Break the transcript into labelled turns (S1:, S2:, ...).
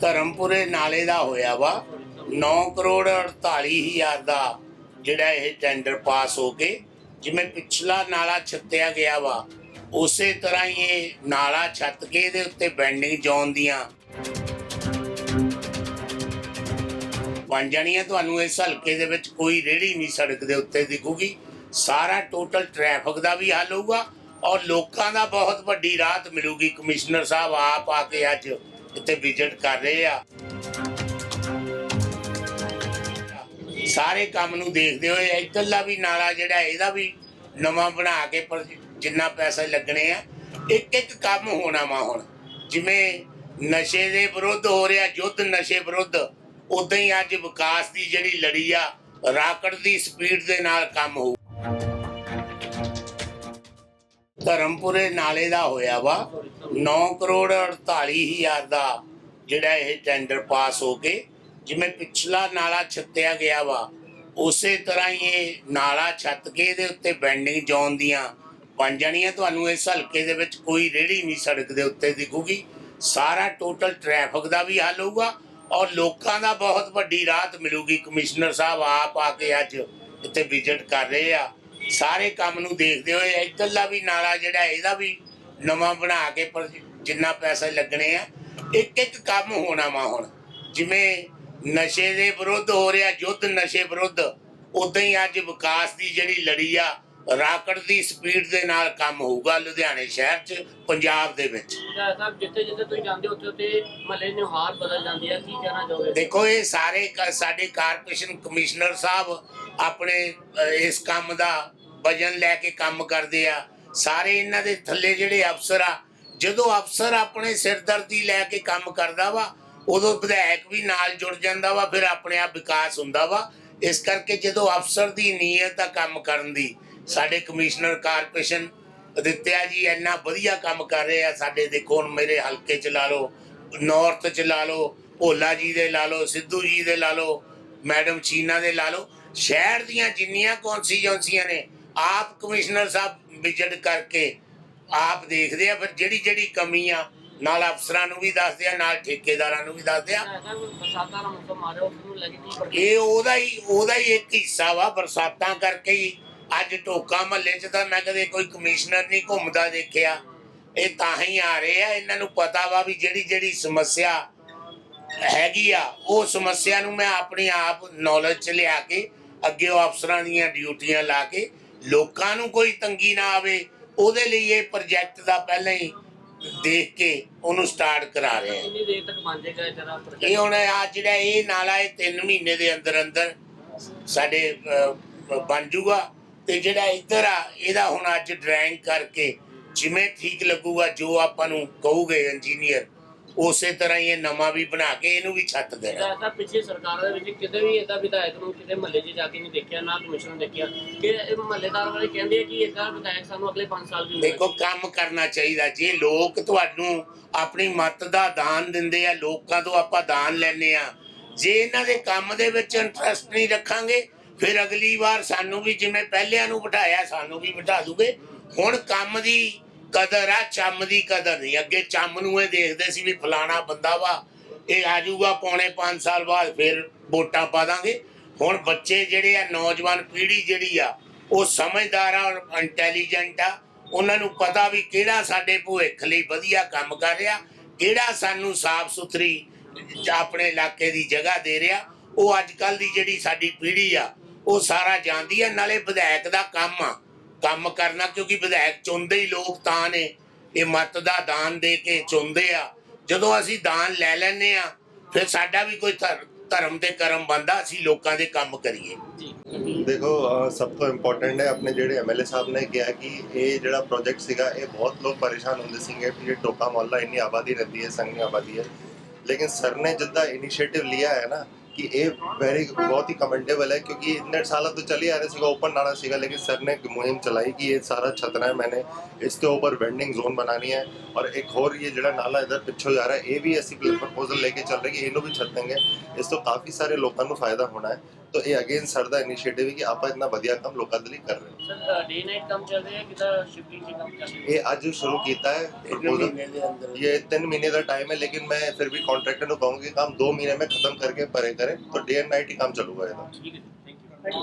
S1: ਧਰਮਪੁਰੇ ਨਾਲੇ ਦਾ ਹੋਇਆ ਵਾ। 9 ਕਰੋੜ 48 ਹਜ਼ਾਰ ਦਾ ਜਿਹੜਾ ਇਹ ਟੈਂਡਰ ਪਾਸ ਹੋ ਕੇ ਜਿਵੇਂ ਪਿਛਲਾ ਨਾਲਾ ਛੱਤਿਆ ਗਿਆ ਵਾ, ਉਸੇ ਤਰ੍ਹਾਂ ਹੀ ਇਹ ਨਾਲਾ ਛੱਤ ਕੇ ਇਹਦੇ ਉੱਤੇ ਬੈਂਡਿੰਗ ਜੋਨ ਦੀਆਂ। ਬਣ ਜਾਣੀਆਂ ਤੁਹਾਨੂੰ ਇਸ ਹਲਕੇ ਦੇ ਵਿੱਚ ਕੋਈ ਰੇੜੀ ਨਹੀਂ ਸੜਕ ਦੇ ਉੱਤੇ ਦਿਖੂਗੀ। ਸਾਰਾ ਟੋਟਲ ਟ੍ਰੈਫਿਕ ਦਾ ਵੀ ਹੱਲ ਹੋਊਗਾ। ਔਰ ਲੋਕਾਂ ਦਾ ਬਹੁਤ ਵੱਡੀ ਰਾਹਤ ਮਿਲੂਗੀ। ਕਮਿਸ਼ਨਰ ਸਾਹਿਬ ਆਪ ਆ ਕੇ ਅੱਜ ਇੱਥੇ ਵਿਜ਼ਿਟ ਕਰ ਰਹੇ ਆ। ਸਾਰੇ ਕੰਮ ਨੂੰ ਦੇਖਦੇ ਹੋਏ ਇੱਧਰਲਾ ਵੀ ਨਾਲਾ ਜਿਹੜਾ, ਇਹਦਾ ਵੀ ਨਵਾਂ ਬਣਾ ਕੇ ਪਰ ਜਿੰਨਾ ਪੈਸਾ ਲੱਗਣੇ ਆ, ਇੱਕ ਇੱਕ ਕੰਮ ਹੋਣਾ ਵਾ ਹੁਣ। ਜਿਵੇਂ ਨਸ਼ੇ ਦੇ ਵਿਰੁੱਧ ਹੋ ਰਿਹਾ, ਯੁੱਧ ਨਸ਼ੇ ਵਿਰੁੱਧ, ਉਦਾਂ ਹੀ ਅੱਜ ਵਿਕਾਸ ਦੀ ਜਿਹੜੀ ਲੜੀ ਆ, ਰਾਕਟ ਦੀ ਸਪੀਡ ਦੇ ਨਾਲ ਕੰਮ ਹੋਊ। ਧਰਮਪੁਰੇ ਨਾਲੇ ਦਾ ਹੋਇਆ ਵਾ। 9 ਕਰੋੜ 48 ਹਜ਼ਾਰ ਦਾ ਜਿਹੜਾ ਇਹ ਟੈਂਡਰ ਪਾਸ ਹੋ ਕੇ ਜਿਵੇਂ ਪਿਛਲਾ ਨਾਲਾ ਛੱਤਿਆ ਗਿਆ ਵਾ, ਉਸੇ ਤਰ੍ਹਾਂ ਹੀ ਇਹ ਨਾਲਾ ਛੱਤ ਕੇ ਇਹਦੇ ਉੱਤੇ ਬੈਂਡਿੰਗ ਜੋਨ ਦੀਆਂ ਬਣ ਜਾਣੀਆਂ। ਤੁਹਾਨੂੰ ਇਸ ਹਲਕੇ ਦੇ ਵਿੱਚ ਕੋਈ ਰੇੜੀ ਨਹੀਂ ਸੜਕ ਦੇ ਉੱਤੇ ਦਿਖੂਗੀ। ਸਾਰਾ ਟੋਟਲ ਟ੍ਰੈਫਿਕ ਦਾ ਵੀ ਹੱਲ ਹੋਊਗਾ ਔਰ ਲੋਕਾਂ ਦਾ ਬਹੁਤ ਵੱਡੀ ਰਾਹਤ ਮਿਲੂਗੀ। ਕਮਿਸ਼ਨਰ ਸਾਹਿਬ ਆਪ ਆ ਕੇ ਅੱਜ ਇੱਥੇ ਵਿਜ਼ਿਟ ਕਰ ਰਹੇ ਆ। ਸਾਰੇ ਕੰਮ ਨੂੰ ਦੇਖਦੇ ਹੋਏ ਇੱਧਰਲਾ ਵੀ ਨਾਲਾ ਜਿਹੜਾ ਇਹਦਾ ਵੀ ਨਵਾਂ ਬਣਾ ਕੇ ਪਰ ਜਿੰਨਾ ਪੈਸਾ ਲੱਗਣੇ ਆ, ਇੱਕ ਇੱਕ ਕੰਮ ਹੋਣਾ ਵਾ ਹੁਣ। ਜਿਵੇਂ ਨਸ਼ੇ ਦੇ ਵਿਰੁੱਧ ਹੋ ਰਿਹਾ, ਯੁੱਧ ਨਸ਼ੇ ਵਿਰੁੱਧ, ਉਦਾਂ ਹੀ ਅੱਜ ਵਿਕਾਸ ਦੀ ਜਿਹੜੀ ਲੜੀ ਆ ਰਾਕਟ ਦੀ ਸਪੀਡ ਦੇ ਨਾਲ ਕੰਮ ਹੋਊਗਾ ਲੁਧਿਆਣੇ ਸ਼ਹਿਰ 'ਚ ਪੰਜਾਬ ਦੇ ਵਿੱਚ।
S2: ਜਾਂ ਸਾਹਿਬ ਜਿੱਥੇ ਜਿੱਥੇ ਤੁਸੀਂ ਜਾਂਦੇ ਹੋ ਉੱਥੇ ਉੱਥੇ ਮਹੱਲੇ ਦੀ ਹਾਰ ਬਦਲ ਜਾਂਦੀ ਹੈ। ਕੀ ਕਹਿਣਾ ਚਾਹੋਗੇ?
S1: ਦੇਖੋ ਇਹ ਸਾਰੇ ਕ- ਸਾਡੇ ਕਾਰਪੋਰੇਸ਼ਨ ਕਮਿਸ਼ਨਰ ਸਾਹਿਬ ਆਪਣੇ ਅ, ਇਸ ਕੰਮ ਦਾ ਵਜਨ ਲੈ ਕੇ ਕੰਮ ਕਰਦੇ ਆ। ਸਾਰੇ ਇਹਨਾਂ ਦੇ ਥੱਲੇ ਜਿਹੜੇ ਅਫਸਰ ਆ ਜਦੋਂ ਅਫਸਰ ਆਪਣੇ ਸਿਰਦਰਦੀ ਲੈ ਕੇ ਕੰਮ ਕਰਦਾ ਵਾ ਉਦੋਂ ਵਿਧਾਇਕ ਵੀ ਨਾਲ ਜੁੜ ਜਾਂਦਾ ਵਾ ਫਿਰ ਆਪਣੇ ਆਪ ਵਿਕਾਸ ਹੁੰਦਾ ਵਾ। ਇਸ ਕਰਕੇ ਜਦੋਂ ਅਫਸਰ ਦੀ ਨੀਅਤ ਆ ਕੰਮ ਕਰਨ ਦੀ ਸਾਡੇ ਕਮਿਸ਼ਨਰ ਕਾਰਪੋਰੇਸ਼ਨ ਅਦਿੱਤਿਆ ਜੀ ਇੰਨਾ ਵਧੀਆ ਕੰਮ ਕਰ ਰਹੇ ਆ ਸਾਡੇ ਦੇਖੋ ਹੁਣ ਮੇਰੇ ਹਲਕੇ ਚ ਲਾ ਲਓ ਨਾਰਥ ਚ ਲਾ ਲਓ ਭੋਲਾ ਜੀ ਦੇ ਲਾ ਲਓ ਸਿੱਧੂ ਜੀ ਦੇ ਲਾ ਲਓ ਮੈਡਮ ਚੀਨਾ ਦੇ ਲਾ ਲਓ ਸ਼ਹਿਰ ਦੀਆਂ ਜਿੰਨੀਆਂ ਕੌਂਸਟੀਚੁਐਂਸੀਆਂ ਨੇ ਆਪ ਕਮਿਸ਼ਨਰ ਸਾਹਿਬ ਵਿਜ਼ਿਟ ਕਰਕੇ ਆਪ ਦੇਖਦੇ ਆ ਫਿਰ ਜਿਹੜੀ ਜਿਹੜੀ ਕਮੀ ਆ ਨਾਲ ਅਫਸਰਾਂ ਨੂੰ ਵੀ ਦੱਸਦੇ ਆ ਨਾਲ ਠੇਕੇਦਾਰਾਂ ਨੂੰ ਵੀ ਦੱਸਦੇ ਆ। ਇਹ ਉਹਦਾ ਹੀ ਉਹਦਾ ਹੀ ਇੱਕ ਹਿੱਸਾ ਵਾ ਬਰਸਾਤਾਂ ਕਰਕੇ ਹੀ। ਅੱਜ ਟੋਕਾ ਮਹੱਲੇ 'ਚ ਤਾਂ ਮੈਂ ਕਦੇ ਕੋਈ ਕਮਿਸ਼ਨਰ ਨਹੀਂ ਘੁੰਮਦਾ ਦੇਖਿਆ। ਇਹ ਤਾਂ ਹੀ ਆ ਰਹੇ ਆ ਇਹਨਾਂ ਨੂੰ ਪਤਾ ਵਾ ਵੀ ਜਿਹੜੀ ਜਿਹੜੀ ਸਮੱਸਿਆ ਹੈਗੀ ਆ ਉਹ ਸਮੱਸਿਆ ਨੂੰ ਮੈਂ ਆਪਣੀ ਆਪ ਨੌਲੇਜ 'ਚ ਲਿਆ ਕੇ ਅੱਗੇ ਉਹ ਅਫਸਰਾਂ ਦੀਆਂ ਡਿਊਟੀਆਂ ਲਾ ਕੇ ਲੋਕਾਂ ਨੂੰ ਕੋਈ ਤੰਗੀ ਨਾ ਆਵੇ ਉਹਦੇ ਲਈ ਇਹ ਪ੍ਰੋਜੈਕਟ ਦਾ ਪਹਿਲਾਂ ਹੀ ਦੇਖ ਕੇ ਉਹਨੂੰ ਸਟਾਰਟ ਕਰਾ ਰਹੇ ਆ।
S2: ਕਿੰਨੀ ਦੇਰ ਤੱਕ ਬਣ ਜਾਏਗਾ ਇਹ ਜਰਾ
S1: ਇਹ ਹੁਣ ਆ ਜਿਹੜਾ ਇਹ ਨਾਲਾ ਇਹ 3 ਮਹੀਨੇ ਦੇ ਅੰਦਰ ਅੰਦਰ ਸਾਡੇ ਬਣ ਜੂਗਾ ਤੇ ਜਿਹੜਾ ਇੱਧਰ ਆ ਇਹਦਾ ਹੁਣ ਅੱਜ ਡਰਾਇੰਗ ਕਰਕੇ ਜਿਵੇਂ ਠੀਕ ਲੱਗੂਗਾ ਜੋ ਆਪਾਂ ਨੂੰ ਕਹੂਗੇ ਇੰਜੀਨੀਅਰ ਉਸੇ ਤਰ੍ਹਾਂ ਹੀ ਇਹ ਨਵਾਂ ਵੀ ਬਣਾ ਕੇ ਇਹਨੂੰ ਵੀ ਛੱਤ ਦੇਣਾ।
S2: ਸਰਕਾਰਾਂ ਦੇ ਵਿੱਚ ਕਿਤੇ ਵੀ ਇਹਦਾ ਵਿਧਾਇਕ ਨੂੰ ਕਿਤੇ ਮਹੱਲੇ 'ਚ ਜਾ ਕੇ ਨਹੀਂ ਦੇਖਿਆ ਨਾ ਕਮਿਸ਼ਨ ਦੇਖਿਆ ਕਿ ਇਹ ਮਹੱਲੇਦਾਰ ਵਾਲੇ ਕਹਿੰਦੇ ਆ ਕਿ ਇਹਦਾ ਵਿਧਾਇਕ ਸਾਨੂੰ ਅਗਲੇ 5 ਸਾਲ ਵੀ
S1: ਦੇਖੋ ਕੰਮ ਕਰਨਾ ਚਾਹੀਦਾ। ਜੇ ਲੋਕ ਤੁਹਾਨੂੰ ਆਪਣੀ ਮਤ ਦਾ ਦਾਨ ਦਿੰਦੇ ਆ ਲੋਕਾਂ ਤੋਂ ਆਪਾਂ ਦਾਨ ਲੈਨੇ ਆ ਜੇ ਇਹਨਾਂ ਦੇ ਕੰਮ ਦੇ ਵਿੱਚ ਇੰਟਰਸਟ ਨਹੀਂ ਰੱਖਾਂਗੇ ਫਿਰ ਅਗਲੀ ਵਾਰ ਸਾਨੂੰ ਵੀ ਜਿਵੇਂ ਪਹਿਲਿਆਂ ਨੂੰ ਬਿਠਾਇਆ, ਸਾਨੂੰ ਵੀ ਬਿਠਾ ਦੂਗੇ। ਹੁਣ ਕੰਮ ਦੀ ਕਦਰ ਆ, ਚੰਮ ਦੀ ਕਦਰ ਨਹੀਂ। ਅੱਗੇ ਚੰਮ ਨੂੰ ਇਹ ਦੇਖਦੇ ਸੀ ਵੀ ਫਲਾਣਾ ਬੰਦਾ ਵਾ, ਇਹ ਆਜੂਗਾ ਪੌਣੇ 5 ਸਾਲ ਬਾਅਦ ਫਿਰ ਵੋਟਾਂ ਪਾ ਦਾਂਗੇ। ਹੁਣ ਬੱਚੇ ਜਿਹੜੇ ਆ, ਨੌਜਵਾਨ ਪੀੜ੍ਹੀ ਜਿਹੜੀ ਆ, ਉਹ ਸਮਝਦਾਰ ਆ ਔਰ ਇੰਟੈਲੀਜੈਂਟ ਆ। ਉਹਨਾਂ ਨੂੰ ਪਤਾ ਵੀ ਕਿਹੜਾ ਸਾਡੇ ਭਵਿੱਖ ਲਈ ਵਧੀਆ ਕੰਮ ਕਰ ਰਿਹਾ, ਕਿਹੜਾ ਸਾਨੂੰ ਸਾਫ਼ ਸੁਥਰੀ ਆਪਣੇ ਇਲਾਕੇ ਦੀ ਜਗ੍ਹਾ ਦੇ ਰਿਹਾ। ਉਹ ਅੱਜ ਕੱਲ ਦੀ ਜਿਹੜੀ ਸਾਡੀ ਪੀੜ੍ਹੀ ਆ ਉਹ ਸਾਰਾ ਜਾਣਦੀ ਆ ਨਾਲੇ ਵਿਧਾਇਕ ਦਾ ਕੰਮ ਆ। ਕੰਮ ਕਰਨਾ ਕਿਉਂਕਿ ਵਿਧਾਇਕ ਚੁਣਦੇ ਹੀ ਲੋਕ ਤਾਂ ਨੇ। ਇਹ ਮਤ ਦਾ ਦਾਨ ਦੇ ਕੇ ਚੁਣਦੇ ਆ। ਜਦੋਂ ਅਸੀਂ ਦਾਨ ਲੈ ਲੈਨੇ ਆ ਫਿਰ ਸਾਡਾ ਵੀ ਕੋਈ ਧਰ- ਧਰਮ ਤੇ ਕਰਮ ਬੰਦਾ ਅਸੀਂ ਲੋਕਾਂ ਦੇ ਕੰਮ ਕਰੀਏ।
S2: ਜੀ।
S3: ਦੇਖੋ ਸਭ ਤੋਂ ਇੰਪੋਰਟੈਂਟ ਹੈ ਆਪਣੇ ਜਿਹੜੇ ਐਮਐਲਏ ਸਾਹਿਬ ਨੇ ਕਿਹਾ ਕਿ ਇਹ ਜਿਹੜਾ ਪ੍ਰੋਜੈਕਟ ਸੀਗਾ ਇਹ ਬਹੁਤ ਲੋਕ ਪਰੇਸ਼ਾਨ ਹੁੰਦੇ ਸੀਗੇ ਕਿ ਇਹ ਟੋਕਾ ਮੁਹੱਲਾ ਇੰਨੀ ਆਬਾਦੀ ਰਹਿੰਦੀ ਹੈ ਸੰਘਣੀ ਆਬਾਦੀ ਹੈ। ਲੇਕਿਨ ਸਰ ਨੇ ਜਿੱਦਾਂ ਇਨੀਸ਼ੀਏਟਿਵ ਲਿਆ ਹੈ ਨਾ ਕਿ ਇਹ ਵੈਰੀ ਬਹੁਤ ਹੀ ਕਮੈਂਡੇਬਲ ਹੈ ਕਿਉਂਕਿ ਇੰਨੇ ਸਾਲਾਂ ਤੋਂ ਚੱਲੀ ਆ ਰਿਹਾ ਸੀਗਾ ਓਪਨ ਨਾਲਾ ਸੀਗਾ ਲੇਕਿਨ ਸਰ ਨੇ ਇੱਕ ਮੁਹਿੰਮ ਚਲਾਈ ਕਿ ਇਹ ਸਾਰਾ ਛਤਨਾ ਹੈ ਮੈਨੇ ਇਸ ਦੇ ਉੱਪਰ ਵੈਂਡਿੰਗ ਜ਼ੋਨ ਬਣਾਣੀ ਹੈ ਔਰ ਇੱਕ ਹੋਰ ਇਹ ਜਿਹੜਾ ਨਾਲਾ ਇਧਰ ਪਿੱਛੋਂ ਜਾ ਰਿਹਾ ਇਹ ਵੀ ਅਸੀਂ ਪ੍ਰਪੋਜ਼ਲ ਲੈ ਕੇ ਚੱਲ ਰਹੇ ਕਿ ਇਹਨੂੰ ਵੀ ਛੱਤਾਂਗੇ ਇਸ ਤੋਂ ਕਾਫੀ ਸਾਰੇ ਲੋਕਾਂ ਨੂੰ ਫਾਇਦਾ ਹੋਣਾ ਹੈ ਤਾਂ ਇਹ ਅਗੇਨ ਸਰ ਦਾ ਇਨੀਸ਼ੀਏਟਿਵ ਹੈ ਕਿ ਆਪਾਂ ਇਤਨਾ ਵਧੀਆ ਕੰਮ ਲੋਕਾਂ ਦੇ ਲਈ ਕਰ ਰਹੇ ਹਾਂ
S2: ਸਰ ਡੇ ਨਾਈਟ ਕੰਮ ਚੱਲ ਰਿਹਾ ਹੈ ਕਿਦਾ ਸ਼ਿਫਟਿੰਗ ਚ ਕੰਮ ਚੱਲ ਰਿਹਾ
S3: ਇਹ ਅੱਜ ਸ਼ੁਰੂ ਕੀਤਾ ਹੈ ये तीन महीने का टाइम है लेकिन मैं फिर भी कॉन्ट्रैक्टर को कहूँगी काम दो महीने में खत्म करके परे करें तो डे एंड नाइट ही काम चलूगा ये
S2: ਠੀਕ ਹੈ